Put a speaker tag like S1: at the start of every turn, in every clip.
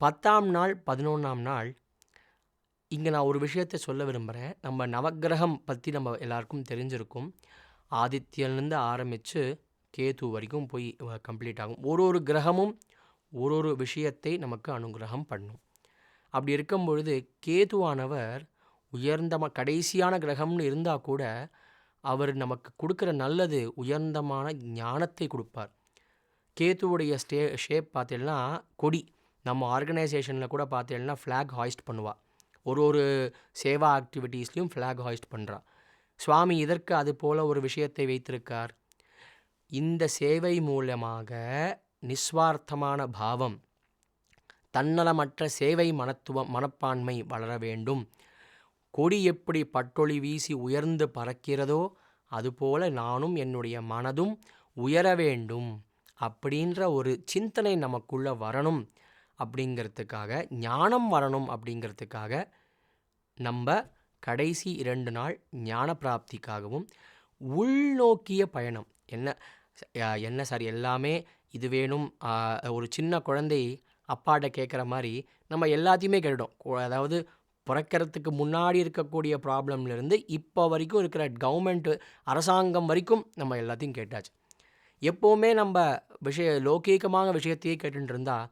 S1: பத்தாம் நாள் பதினொன்றாம் நாள் இங்கே நான் ஒரு விஷயத்தை சொல்ல விரும்புகிறேன் நம்ம நவக்கிரகம் பற்றி நம்ம எல்லாருக்கும் தெரிஞ்சிருக்கும். ஆதித்யன்லேருந்து ஆரம்பித்து கேது வரைக்கும் போய் கம்ப்ளீட் ஆகும். ஒரு ஒரு கிரகமும் ஒரு ஒரு விஷயத்தை நமக்கு அனுகிரகம் பண்ணும். அப்படி இருக்கும் பொழுது கேதுவானவர் உயர்ந்த கடைசியான கிரகம்னு இருந்தால் கூட அவர் நமக்கு கொடுக்குற நல்லது உயர்ந்தமான ஞானத்தை கொடுப்பார். கேத்துவுடைய ஸ்டே ஷேப் பார்த்தீங்கன்னா கொடி. நம்ம ஆர்கனைசேஷனில் கூட பார்த்தீங்கன்னா ஃப்ளாக் ஹாய்ஸ்ட் பண்ணுவாள் ஒரு ஒரு சேவா ஆக்டிவிட்டீஸ்லேயும் ஃப்ளாக் ஹாய்ஸ்ட் பண்ணுறா சுவாமி இதற்கு அது போல ஒரு விஷயத்தை வைத்திருக்கார். இந்த சேவை மூலமாக நிஸ்வார்த்தமான பாவம் தன்னலமற்ற சேவை மனத்துவம் மனப்பான்மை வளர வேண்டும். கொடி எப்படி பட்டொளி வீசி உயர்ந்து பறக்கிறதோ அதுபோல நானும் என்னுடைய மனதும் உயர வேண்டும் அப்படின்ற ஒரு சிந்தனை நமக்குள்ளே வரணும். அப்படிங்கிறதுக்காக ஞானம் வரணும் அப்படிங்கிறதுக்காக நம்ம கடைசி இரண்டு நாள் ஞான பிராப்திக்காகவும் உள்நோக்கிய பயணம். என்ன என்ன சார் எல்லாமே இது வேணும் ஒரு சின்ன குழந்தை அப்பாட்ட கேட்குற மாதிரி நம்ம எல்லாத்தையுமே கேட்டுடும் அதாவது பிறக்கிறதுக்கு முன்னாடி இருக்கக்கூடிய ப்ராப்ளம்லேருந்து இப்போ வரைக்கும் இருக்கிற கவர்மெண்ட்டு அரசாங்கம் வரைக்கும் நம்ம எல்லாத்தையும் கேட்டாச்சு. எப்போவுமே நம்ம விஷய லோகீகமான விஷயத்தையே கேட்டுட்டு இருந்தால்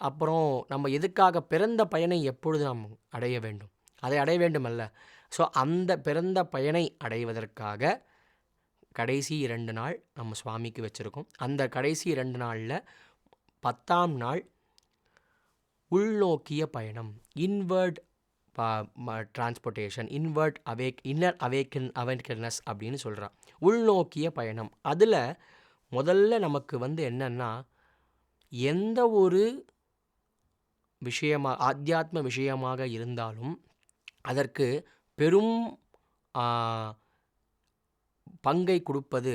S1: அப்புறம் நம்ம எதுக்காக பிறந்த பயனை எப்பொழுது நாம் அடைய வேண்டும்? அதை அடைய வேண்டும் அல்ல ஸோ அந்த பிறந்த பயனை அடைவதற்காக கடைசி இரண்டு நாள் நம்ம சுவாமிக்கு வச்சுருக்கோம். அந்த கடைசி இரண்டு நாளில் பத்தாம் நாள் உள்நோக்கிய பயணம். Inward transportation inward awake inner awaken awakeness அப்படின்னு சொல்கிறான் உள்நோக்கிய பயணம். அதில் முதல்ல நமக்கு வந்து என்னென்னா எந்த ஒரு விஷயமாக ஆத்தியாத்ம விஷயமாக இருந்தாலும் அதற்கு பெரும் பங்கை கொடுப்பது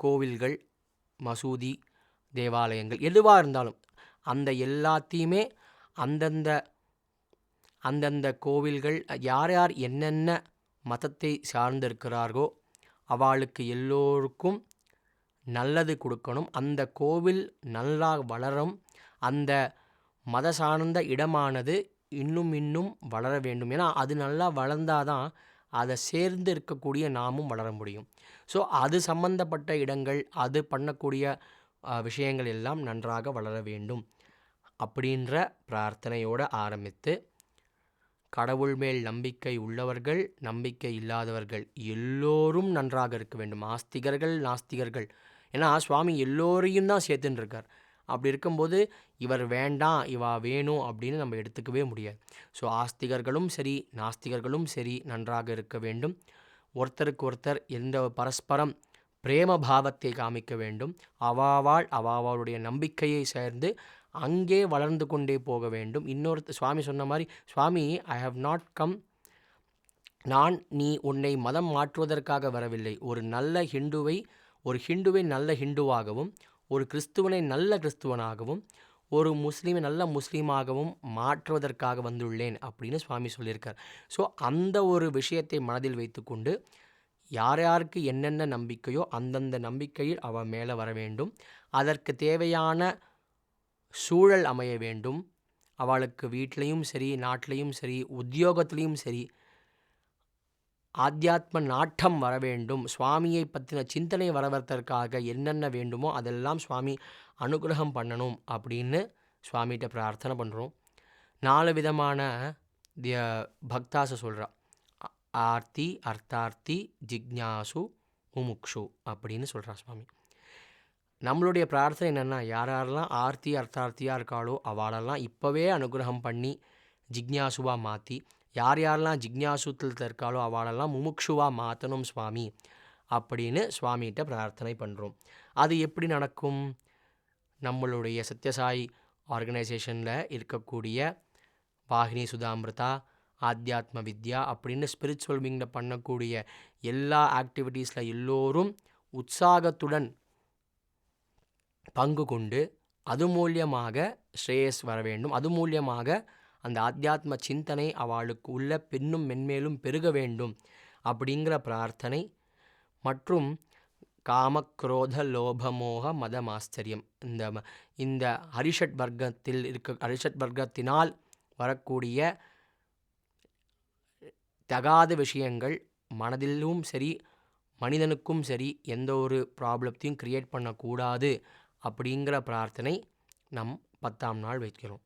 S1: கோவில்கள் மசூதி தேவாலயங்கள் எதுவாக இருந்தாலும் அந்த எல்லாத்தையுமே அந்தந்த அந்தந்த கோவில்கள் யார் யார் என்னென்ன மதத்தை சார்ந்திருக்கிறார்களோ அவளுக்கு எல்லோருக்கும் நல்லது கொடுக்கணும். அந்த கோவில் நல்லா வளரும். அந்த மத சார்ந்த இடமானது இன்னும் இன்னும் வளர வேண்டும். ஏன்னா அது நல்லா வளர்ந்தால் தான் அதை சேர்ந்து இருக்கக்கூடிய நாமும் வளர முடியும். ஸோ அது சம்பந்தப்பட்ட இடங்கள் அது பண்ணக்கூடிய விஷயங்கள் எல்லாம் நன்றாக வளர வேண்டும். அப்படின்ற பிரார்த்தனையோடு ஆரம்பித்து கடவுள் மேல் நம்பிக்கை உள்ளவர்கள் நம்பிக்கை இல்லாதவர்கள் எல்லோரும் நன்றாக இருக்க வேண்டும். ஆஸ்திகர்கள் நாஸ்திகர்கள். ஏன்னா சுவாமி எல்லோரையும் தான் சேர்த்துன்னு இருக்கார். அப்படி இருக்கும்போது இவர் வேண்டாம் இவா வேணும் அப்படின்னு நம்ம எடுத்துக்கவே முடியாது. ஸோ ஆஸ்திகர்களும் சரி நாஸ்திகர்களும் சரி நன்றாக இருக்க வேண்டும். ஒருத்தருக்கு ஒருத்தர் எந்த பரஸ்பரம் பிரேம பாவத்தை காமிக்க வேண்டும். அவாவாள் அவாவாளுடைய நம்பிக்கையை சேர்ந்து அங்கே வளர்ந்து கொண்டே போக வேண்டும். இன்னொரு சுவாமி சொன்ன மாதிரி Swami I have not come நான் நீ உன்னை மதம் மாற்றுவதற்காக வரவில்லை. ஒரு நல்ல ஹிந்துவை ஒரு ஹிந்துவை நல்ல ஹிந்துவாகவும் ஒரு கிறிஸ்துவனை நல்ல கிறிஸ்துவனாகவும் ஒரு முஸ்லீமை நல்ல முஸ்லீமாகவும் மாற்றுவதற்காக வந்துள்ளேன் அப்படின்னு சுவாமி சொல்லியிருக்கார். ஸோ அந்த ஒரு விஷயத்தை மனதில் வைத்துக்கொண்டு யார் யாருக்கு என்னென்ன நம்பிக்கையோ அந்தந்த நம்பிக்கையில் அவள் மேலே வர வேண்டும். அதற்கு தேவையான சூழல் அமைய வேண்டும். அவளுக்கு வீட்லேயும் சரி நாட்டிலையும் சரி உத்தியோகத்துலேயும் சரி ஆத்தியாத்ம நாட்டம் வர வேண்டும். சுவாமியை பற்றின சிந்தனை வரவதற்காக என்னென்ன வேண்டுமோ அதெல்லாம் சுவாமி அனுகிரகம் பண்ணணும் அப்படின்னு சுவாமிகிட்ட பிரார்த்தனை பண்ணுறோம் நாலு விதமான திய பக்தாசை சொல்கிறா ஆர்த்தி அர்த்தார்த்தி ஜிக்ஞாசு முமுக்ஷு அப்படின்னு சொல்கிறா சுவாமி. நம்மளுடைய பிரார்த்தனை என்னென்னா யார் யாரெல்லாம் ஆர்த்தி அர்த்தார்த்தியாக இருக்காளோ அவளெல்லாம் இப்போவே அனுகிரகம் பண்ணி ஜிக்ஞாசுவாக மாற்றி யார் யாரெல்லாம் ஜிக்ஞாசுத்தில் இருக்காளோ அவளெல்லாம் முமுக்ஷுவாக மாற்றணும் சுவாமி அப்படின்னு சுவாமிகிட்ட பிரார்த்தனை பண்ணுறோம் அது எப்படி நடக்கும்? நம்மளுடைய சத்யசாய் ஆர்கனைசேஷனில் இருக்கக்கூடிய வாகினி சுதாமிருதா ஆத்தியாத்ம வித்யா அப்படின்னு ஸ்பிரிச்சுவல் விங்கில் பண்ணக்கூடிய எல்லா ஆக்டிவிட்டீஸில் எல்லோரும் உற்சாகத்துடன் பங்கு கொண்டு அது மூலியமாக ஸ்ரேயஸ் வர வேண்டும் அது மூலியமாக அந்த ஆத்தியாத்ம சிந்தனை அவளுக்கு உள்ள பெண்ணும் மென்மேலும் பெருக வேண்டும் அப்படிங்கிற பிரார்த்தனை மற்றும் காம குரோத லோபமோக மதமாஸ்தரியம். இந்த ம- இந்த ஹரிஷட் வர்க்கத்தில் இருக்க ஹரிஷட் வர்க்கத்தினால் வரக்கூடிய தகாத விஷயங்கள் மனதிலும் சரி மனிதனுக்கும் சரி எந்த ஒரு ப்ராப்ளத்தையும் க்ரியேட் பண்ணக்கூடாது அப்படிங்கிற பிரார்த்தனை நம் பத்தாம் நாள் வைக்கிறோம்.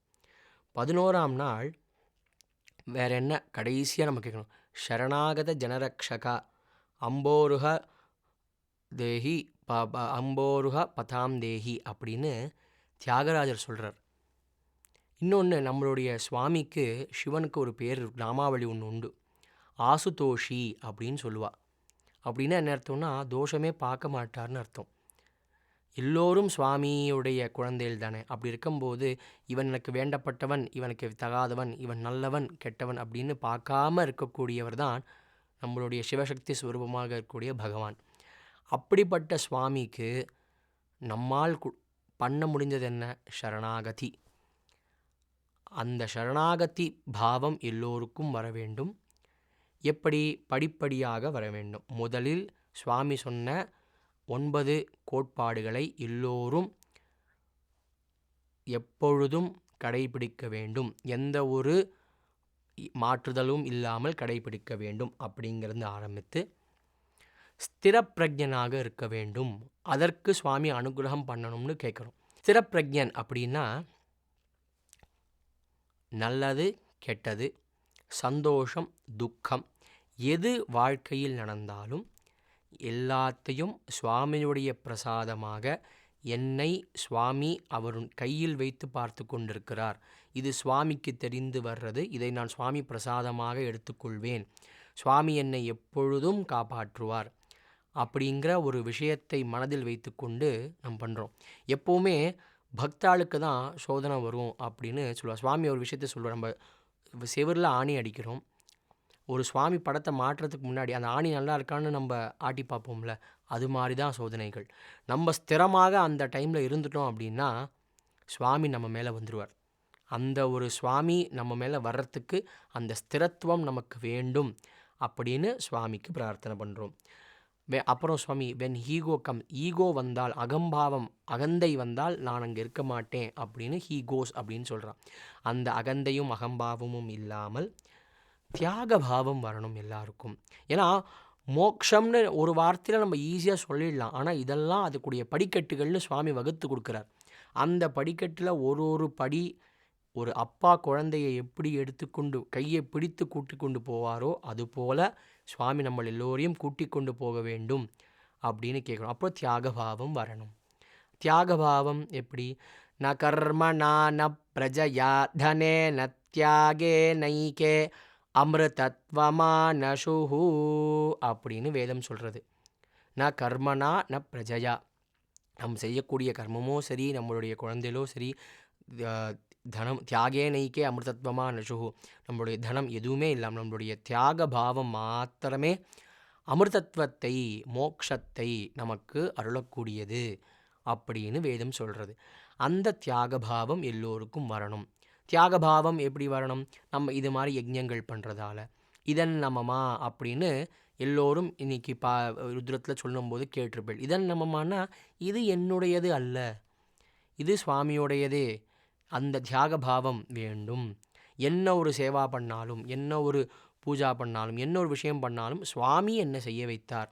S1: பதினோராம் நாள் வேற என்ன கடைசியாக நம்ம கேட்கணும் ஷரணாகத ஜனரக்ஷகா அம்போருக தேஹி ப ப- அம்போருக பதாம் தேஹி அப்படின்னு தியாகராஜர் சொல்கிறார் இன்னொன்று நம்மளுடைய சுவாமிக்கு சிவனுக்கு ஒரு பேர் நாமாவளி ஒன்று உண்டு. ஆசுதோஷி அப்படின்னு சொல்லுவாள் அப்படின்னா என்ன அர்த்தம்னா தோஷமே பார்க்க மாட்டார்னு அர்த்தம். எல்லோரும் சுவாமியுடைய குழந்தைகள் தானே அப்படி இருக்கும்போது இவன் எனக்கு வேண்டப்பட்டவன் இவனுக்கு தகாதவன் இவன் நல்லவன் கெட்டவன் அப்படின்னு பார்க்காம இருக்கக்கூடியவர் தான் நம்மளுடைய சிவசக்தி ஸ்வரூபமாக இருக்கக்கூடிய பகவான். அப்படிப்பட்ட சுவாமிக்கு நம்மால் கு- பண்ண முடிஞ்சது என்ன? சரணாகதி. அந்த சரணாகதி பாவம் எல்லோருக்கும் வர வேண்டும். எப்படி? படிப்படியாக வர வேண்டும். முதலில் சுவாமி சொன்ன ஒன்பது கோட்பாடுகளை எல்லோரும் எப்பொழுதும் கடைபிடிக்க வேண்டும். எந்த ஒரு மாற்றுதலும் இல்லாமல் கடைபிடிக்க வேண்டும் அப்படிங்கிறது ஆரம்பித்து ஸ்திரப்பிரஜனாக இருக்க வேண்டும். அதற்கு சுவாமி அனுகிரகம் பண்ணணும்னு கேட்குறோம். ஸ்திரப்பிரஜன் அப்படின்னா நல்லது கெட்டது சந்தோஷம் துக்கம் எது வாழ்க்கையில் நடந்தாலும் எல்லாத்தையும் சுவாமியுடைய பிரசாதமாக என்னை சுவாமி அவருன் கையில் வைத்து பார்த்து கொண்டிருக்கிறார். இது சுவாமிக்கு தெரிந்து வர்றது. இதை நான் சுவாமி பிரசாதமாக எடுத்துக்கொள்வேன் சுவாமி என்னை எப்பொழுதும் காப்பாற்றுவார். அப்படிங்கிற ஒரு விஷயத்தை மனதில் வைத்துக்கொண்டு நம்ம பண்ணுறோம் எப்போவுமே பக்தாளுக்கு தான் சோதனை வரும் அப்படின்னு சொல்லுவார். சுவாமி ஒரு விஷயத்த சொல்லுவார். நம்ம செவரில் ஆணி அடிக்கிறோம். ஒரு சுவாமி படத்தை மாட்டுறதுக்கு முன்னாடி அந்த ஆணி நல்லா இருக்கான்னு நம்ம ஆட்டி பார்ப்போம்ல அது மாதிரி தான் சோதனைகள். நம்ம ஸ்திரமாக அந்த டைமில் இருந்துட்டோம் அப்படின்னா சுவாமி நம்ம மேலே வந்துடுவார் அந்த ஒரு சுவாமி நம்ம மேலே வர்றதுக்கு அந்த ஸ்திரத்துவம் நமக்கு வேண்டும் அப்படின்னு சுவாமிக்கு பிரார்த்தனை பண்ணுறோம் வே அப்புறம் Swami when ego come ego வந்தால் அகம்பாவம் அகந்தை வந்தால் நான் அங்கே இருக்க மாட்டேன் அப்படின்னு ஹீ கோஸ் அப்படின்னு சொல்கிறான் அந்த அகந்தையும் அகம்பாவமும் இல்லாமல் தியாக பாவம் வரணும் எல்லாருக்கும். ஏன்னா மோக்ஷம்னு ஒரு வார்த்தையில் நம்ம ஈஸியாக சொல்லிடலாம். ஆனால் இதெல்லாம் அதுக்குடைய படிக்கட்டுகள்னு சுவாமி வகுத்து கொடுக்குறார். அந்த படிக்கட்டில் ஒரு ஒரு படி ஒரு அப்பா குழந்தையை எப்படி எடுத்துக்கொண்டு கையை பிடித்து கூட்டி கொண்டு போவாரோ அதுபோல் சுவாமி நம்ம எல்லோரையும் கூட்டி கொண்டு போக வேண்டும் அப்படின்னு கேட்குறோம். அப்போ தியாகபாவம் வரணும். தியாகபாவம் எப்படி? ந கர்ம ந பிரஜயா தனே ந தியாகே நைகே அமிர்தத்வமானசுஹு அப்படின்னு வேதம் சொல்கிறது ந கர்மனா ந பிரஜயா. நம் செய்யக்கூடிய கர்மமோ சரி நம்மளுடைய குழந்தைகளோ சரி தனம் தியாகே நைக்கே அமிர்தத்வமா நசுகு நம்மளுடைய தனம் எதுவுமே இல்லாமல் நம்மளுடைய தியாக பாவம் மாத்திரமே அமிர்தத்வத்தை மோக்ஷத்தை நமக்கு அருளக்கூடியது அப்படின்னு வேதம் சொல்கிறது அந்த தியாக பாவம் எல்லோருக்கும் வரணும். தியாக பாவம் எப்படி வரணும்? நம்ம இது மாதிரி யஜ்யங்கள் பண்ணுறதால இதன் நமமா? அப்படின்னு எல்லோரும் இன்னைக்கு பா ருத்ரத்தில் சொல்லும்போது கேட்டிருப்பேன் இதன் நமமானா இது என்னுடையது அல்ல. இது சுவாமியுடையதே. அந்த தியாக பாவம் வேண்டும். என்ன ஒரு சேவா பண்ணாலும் என்ன ஒரு பூஜா பண்ணாலும் என்ன ஒரு விஷயம் பண்ணாலும் சுவாமி என்ன செய்ய வைத்தார்?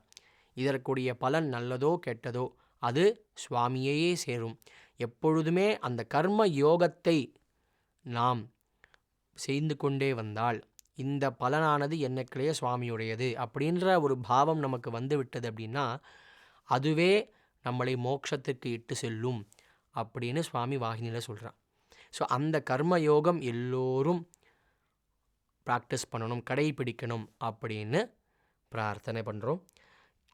S1: இதற்குரிய பலன் நல்லதோ கெட்டதோ அது சுவாமியையே சேரும். எப்பொழுதுமே அந்த கர்ம யோகத்தை நாம் செய்து கொண்டே வந்தால் இந்த பலனானது என்னக்கிலேயே சுவாமியுடையது அப்படின்ற ஒரு பாவம் நமக்கு வந்து விட்டது அப்படின்னா அதுவே நம்மளை மோட்சத்துக்கு இட்டு செல்லும் அப்படின்னு சுவாமி வாகினியில் சொல்கிறான் ஸோ அந்த கர்ம யோகம் எல்லோரும் ப்ராக்டிஸ் பண்ணணும் கடைபிடிக்கணும் அப்படின்னு பிரார்த்தனை பண்ணுறோம்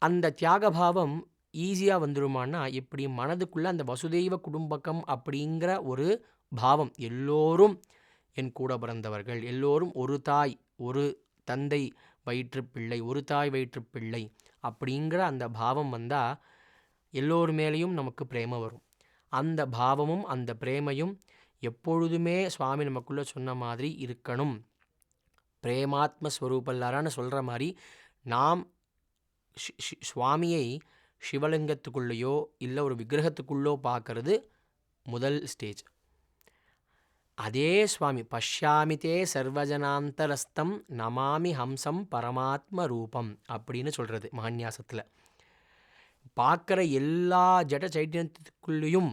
S1: அந்த தியாக பாவம் ஈஸியாக வந்துருமான்னா இப்படி மனதுக்குள்ளே அந்த வசுதெய்வ குடும்பக்கம் அப்படிங்கிற ஒரு பாவம். எல்லோரும் என் கூட பிறந்தவர்கள். எல்லோரும் ஒரு தாய் ஒரு தந்தை வயிற்று பிள்ளை ஒரு தாய் வயிற்று பிள்ளை அப்படிங்கிற அந்த பாவம் வந்தால் எல்லோர் மேலேயும் நமக்கு பிரேம வரும். அந்த பாவமும் அந்த பிரேமையும் எப்பொழுதுமே சுவாமி நமக்குள்ளே சொன்ன மாதிரி இருக்கணும். பிரேமாத்ம ஸ்வரூபல்லாரான்னு சொல்கிற மாதிரி நாம் ஷி- ஷி- சுவாமியை சிவலிங்கத்துக்குள்ளேயோ இல்லை ஒரு விக்கிரகத்துக்குள்ளோ பார்க்கறது முதல் ஸ்டேஜ் அதே சுவாமி பஷ்யாமிதே சர்வஜனாந்தரஸ்தம் நமாமி ஹம்சம் பரமாத்ம ரூபம் அப்படின்னு சொல்கிறது மகன்யாசத்தில் பார்க்குற எல்லா ஜட சைத்தன்யத்துக்குள்ளேயும்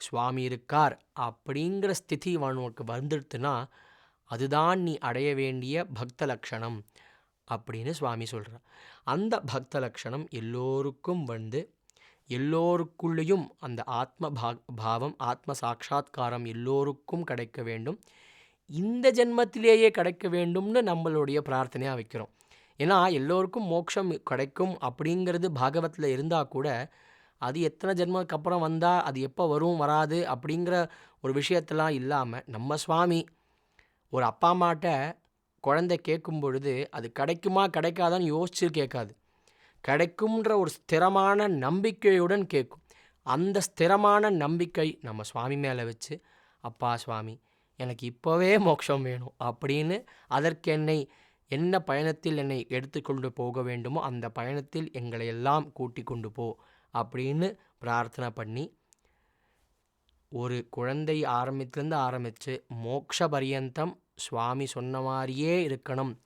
S1: சுவாமி இருக்கார் அப்படிங்கிற ஸ்திதி உனக்கு வந்துடுத்துனா அதுதான் நீ அடைய வேண்டிய பக்த லக்ஷணம் அப்படின்னு சுவாமி சொல்கிறார் அந்த பக்த லக்ஷணம் எல்லோருக்கும் வந்து எல்லோருக்குள்ளேயும் அந்த ஆத்ம பா பாவம் ஆத்ம சாட்சா்காரம் எல்லோருக்கும் கிடைக்க வேண்டும். இந்த ஜென்மத்திலேயே கிடைக்க வேண்டும்னு நம்மளுடைய பிரார்த்தனையாக வைக்கிறோம். ஏன்னா எல்லோருக்கும் மோட்சம் கிடைக்கும் அப்படிங்கிறது பாகவத்தில் இருந்தால் கூட அது எத்தனை ஜென்மத்துக்கு அப்புறம் வந்தால் அது எப்போ வரும் வராது அப்படிங்கிற ஒரு விஷயத்தெல்லாம் இல்லாமல் நம்ம சுவாமி ஒரு அப்பா அம்மாட்ட குழந்தை கேட்கும் பொழுது அது கிடைக்குமா கிடைக்காதான்னு யோசிச்சு கேட்காது. கிடைக்கும்ன்ற ஒரு ஸ்திரமான நம்பிக்கையுடன் கேட்கும். அந்த ஸ்திரமான நம்பிக்கை நம்ம சுவாமி மேலே வச்சு அப்பா சுவாமி எனக்கு இப்போவே மோட்சம் வேணும் அப்படின்னு அதற்கு என்னை என்ன பயணத்தில் என்னை எடுத்துக்கொண்டு போக வேண்டுமோ அந்த பயணத்தில் எங்களை எல்லாம் கூட்டி கொண்டு போ அப்படின்னு பிரார்த்தனை பண்ணி ஒரு குழந்தை ஆரம்பித்துலேருந்து ஆரம்பித்து மோக்ஷ பரியந்தம் சுவாமி சொன்ன மாதிரியே இருக்கணும்.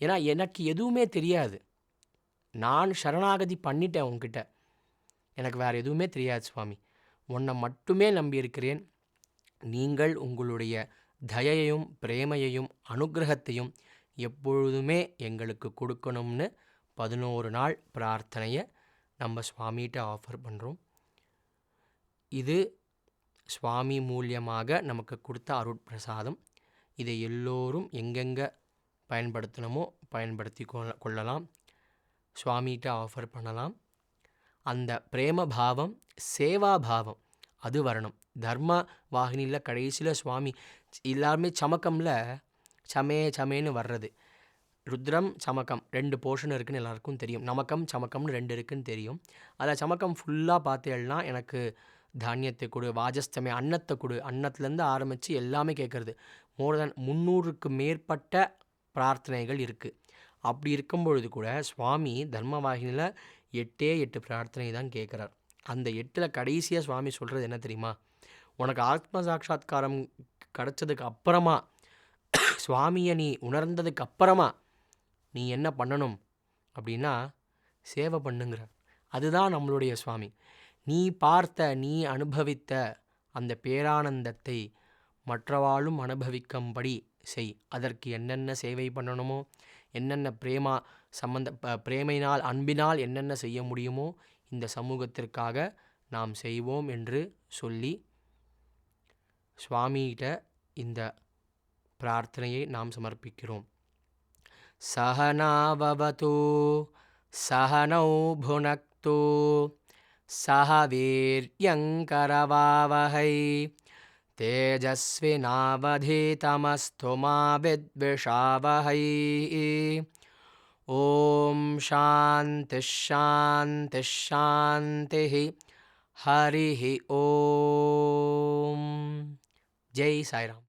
S1: ஏன்னா எனக்கு எதுவுமே தெரியாது. நான் சரணாகதி பண்ணிட்டேன் உங்ககிட்ட எனக்கு வேறு எதுவுமே தெரியாது சுவாமி. உன்னை மட்டுமே நம்பியிருக்கிறேன். நீங்கள் உங்களுடைய தயையையும் பிரேமையையும் அனுகிரகத்தையும் எப்பொழுதுமே எங்களுக்கு கொடுக்கணும்னு பதினோரு நாள் பிரார்த்தனையை நம்ம சுவாமிகிட்ட ஆஃபர் பண்ணுறோம் இது சுவாமி மூலியமாக நமக்கு கொடுத்த அருட்பிரசாதம். இதை எல்லோரும் எங்கெங்கே பயன்படுத்தணுமோ பயன்படுத்தி கொள்ள கொள்ளலாம். சுவாமிகிட்ட ஆஃபர் பண்ணலாம். அந்த பிரேம பாவம் சேவா பாவம் அது வரணும். தர்ம வாகினியில் கடைசியில் சுவாமி எல்லாருமே சமக்கமில் சமே சமேன்னு வர்றது. ருத்ரம் சமக்கம் ரெண்டு போர்ஷன் இருக்குன்னு எல்லாருக்கும் தெரியும். நமக்கம் சமக்கம்னு ரெண்டு இருக்குன்னு தெரியும். அதில் சமக்கம் ஃபுல்லாக பார்த்தேன்னா எனக்கு தானியத்தை கொடு வாஜஸ்தமே அன்னத்தை கொடு. அன்னத்துலேருந்து ஆரம்பித்து எல்லாமே கேட்குறது மோர் தென் முந்நூறுக்கு மேற்பட்ட பிரார்த்தனைகள் இருக்குது அப்படி இருக்கும் பொழுது கூட சுவாமி தர்மவாகினியில் எட்டே எட்டு பிரார்த்தனை தான் கேட்குறார். அந்த எட்டில் கடைசியாக சுவாமி சொல்கிறது என்ன தெரியுமா? உனக்கு ஆத்ம சாட்சா்காரம் கிடச்சதுக்கு அப்புறமா சுவாமியை நீ உணர்ந்ததுக்கு அப்புறமா நீ என்ன பண்ணணும்? அப்படின்னா சேவை பண்ணுங்கிற அதுதான் நம்மளுடைய சுவாமி. நீ பார்த்த நீ அனுபவித்த அந்த பேரானந்தத்தை மற்றவாளும் அனுபவிக்கும்படி செய். அதற்கு என்னென்ன சேவை பண்ணணுமோ என்னென்ன பிரேமா சம்பந்த ப பிரேமையினால் அன்பினால் என்னென்ன செய்ய முடியுமோ இந்த சமூகத்திற்காக நாம் செய்வோம் என்று சொல்லி சுவாமியிட்ட இந்த பிரார்த்தனையை நாம் சமர்ப்பிக்கிறோம். சகனாவவது சகனௌ புனக்து சக வீரியங்கரவாவகை तेजस्विनावधीतमस्तु मा विद्विषावहै ॐ शान्तिः शान्तिः शान्तिः हरिः ॐ जय साईराम।